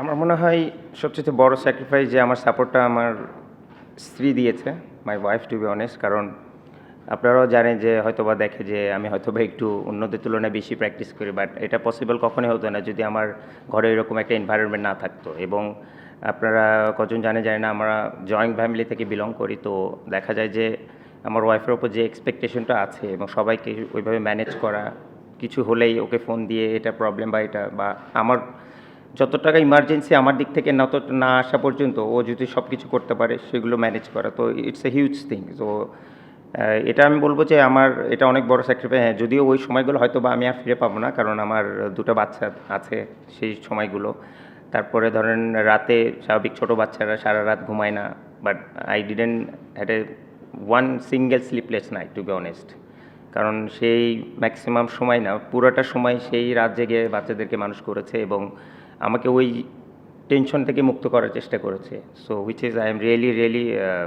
আমার মনে হয় সবচেয়ে বড় স্যাক্রিফাইস যে আমার সাপোর্টটা আমার স্ত্রী দিয়েছে my wife to be honest কারণ আপনারাও জানেন যে হয়তোবা দেখে যে আমি হয়তোবা একটু অন্যদের তুলনায় বেশি প্র্যাকটিস করি বাট এটা পসিবল কখনোই হতো না যদি আমার ঘরে এরকম একটা এনভায়রনমেন্ট না থাকতো। এবং আপনারা কজন জানে জানে না, আমরা জয়েন্ট ফ্যামিলি থেকে বিলং করি, তো দেখা যায় যে আমার ওয়াইফের ওপর যে এক্সপেকটেশনটা আছে এবং সবাইকে ওইভাবে ম্যানেজ করা, কিছু হলেই ওকে ফোন দিয়ে এটা প্রবলেম বা এটা, বা আমার যত টাকা ইমার্জেন্সি আমার দিক থেকে না না আসা পর্যন্ত ও যদি সব কিছু করতে পারে, সেগুলো ম্যানেজ করা। তো ইটস এ হিউজ থিং তো এটা আমি বলব যে আমার, এটা অনেক বড় স্যাক্রিফাই হ্যাঁ যদিও ওই সময়গুলো হয়তো বা আমি আর ফিরে পাবো না, কারণ আমার দুটো বাচ্চা আছে সেই সময়গুলো। তারপরে ধরেন রাতে স্বাভাবিক ছোটো বাচ্চারা সারা রাত ঘুমায় না but I didn't had a one single sleepless night to be honest কারণ সেই ম্যাক্সিমাম সময় না, পুরোটা সময় সেই রাত জেগে বাচ্চাদেরকে মানুষ করেছে এবং আমাকে ওই টেনশন থেকে মুক্ত করার চেষ্টা করেছে। So which is I am really really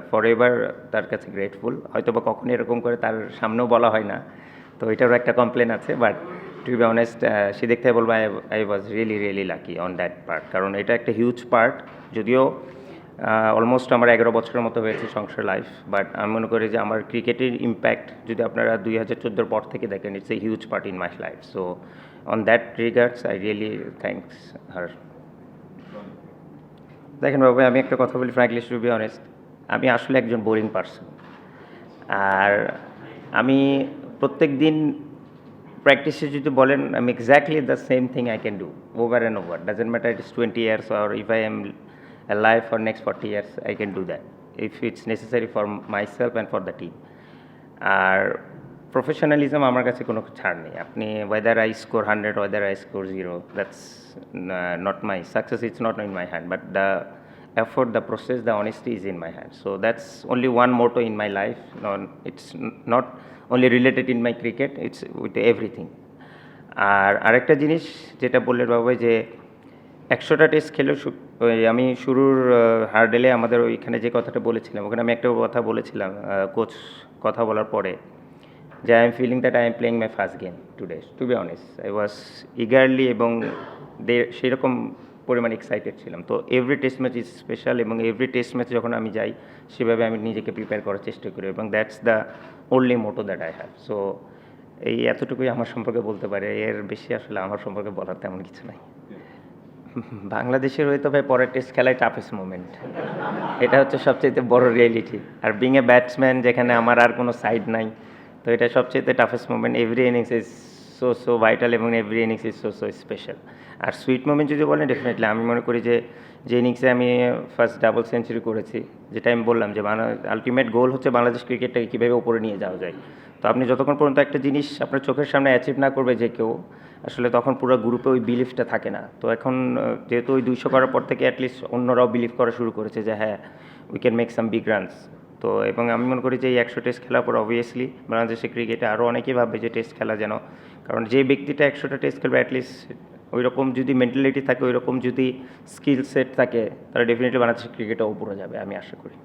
for ever তার কাছে গ্রেটফুল হয়তো বা কখনো এরকম করে তার সামনেও বলা হয় না। তো এটারও একটা কমপ্লেন আছে বাট টু বি অনেস্ট সে দেখতে বলব I I was really really lucky on that part কারণ এটা একটা হিউজ পার্ট যদিও অলমোস্ট আমার এগারো বছরের মতো হয়েছে সংসার লাইফ বাট আমি মনে করি যে আমার ক্রিকেটের ইম্প্যাক্ট যদি আপনারা দুই হাজার চোদ্দোর পর থেকে দেখেন it's a huge part in my life so on that regards I really thanks her দেখেন বাবু, আমি একটা কথা বলি ফ্র্যাঙ্কলি টু বি অনেস্ট আমি আসলে একজন বোরিং পার্সন আর আমি প্রত্যেক দিন প্র্যাকটিসে যদি বলেন আমি exactly the same thing I can do over and over doesn't matter it is twenty years or if I am life for forty years I can do that if it's necessary for my self and for the team আর professionalism আমার কাছে কোনো ছাড় নেই আপনি whether I score hundred whether I score zero that's not my success it's not in my hand but the effort, the process, the honesty is in my hand. So that's only one motto in my life. No, it's not only related in my cricket, it's with everything. আর আরেকটা জিনিস যেটা বললেন বাবা যে একশোটা test খেলে শু- ওই আমি শুরুর হার্ডেলে আমাদের ওইখানে যে কথাটা বলেছিলাম, ওখানে আমি একটা কথা বলেছিলাম কোচ কথা বলার পরে, যে I am feeling that I am playing my first game today to be honest I was eagerly এবং সেরকম পরিমাণ এক্সাইটেড ছিলাম। তো every test match is special এবং এভরি টেস্ট ম্যাচ যখন আমি যাই, সেভাবে আমি নিজেকে প্রিপেয়ার করার চেষ্টা করি এবং that's the only motto that I have so এই এতটুকুই আমার সম্পর্কে বলতে পারে, এর বেশি আসলে আমার সম্পর্কে বলার তেমন কিছু নাই। বাংলাদেশের হয়ে তো ভাই পরের টেস্ট খেলায় টাফেস্ট মুমেন্ট এটা হচ্ছে সবচেয়ে বড় রিয়েলিটি আর বিং এ ব্যাটসম্যান যেখানে আমার আর কোনো সাইড নাই, তো এটা সবচেয়ে toughest movement every innings is so so vital এবং every innings is so so special R sweet moment যদি বলেন ডেফিনেটলি আমি মনে করি যে যে ইনিংসে আমি ফার্স্ট ডাবল সেঞ্চুরি করেছি, যেটা আমি বললাম যে আলটিমেট গোল হচ্ছে বাংলাদেশ ক্রিকেটটাকে কীভাবে উপরে নিয়ে যাওয়া যায়। তো আপনি যতক্ষণ পর্যন্ত একটা জিনিস আপনার চোখের সামনে অ্যাচিভ না করবে যে কেউ, আসলে তখন পুরো গ্রুপে ওই বিলিফটা থাকে না। তো এখন যেহেতু ওই দুইশো করার পর থেকে অ্যাটলিস্ট অন্যরাও বিলিভ করা শুরু করেছে যে হ্যাঁ we can make some big runs তো এবং আমি মনে করি যে এই একশো টেস্ট খেলার পর অবভিয়াসলি বাংলাদেশের ক্রিকেটে আরও অনেকেই ভাববে যে টেস্ট খেলা যেন। কারণ যে ব্যক্তিটা একশোটা টেস্ট খেলবে অ্যাটলিস্ট ওই রকম যদি মেন্টালিটি থাকে ওই রকম যদি স্কিল সেট থাকে, তাহলে ডেফিনেটলি বাংলাদেশের ক্রিকেটও উপরে যাবে, আমি আশা করি।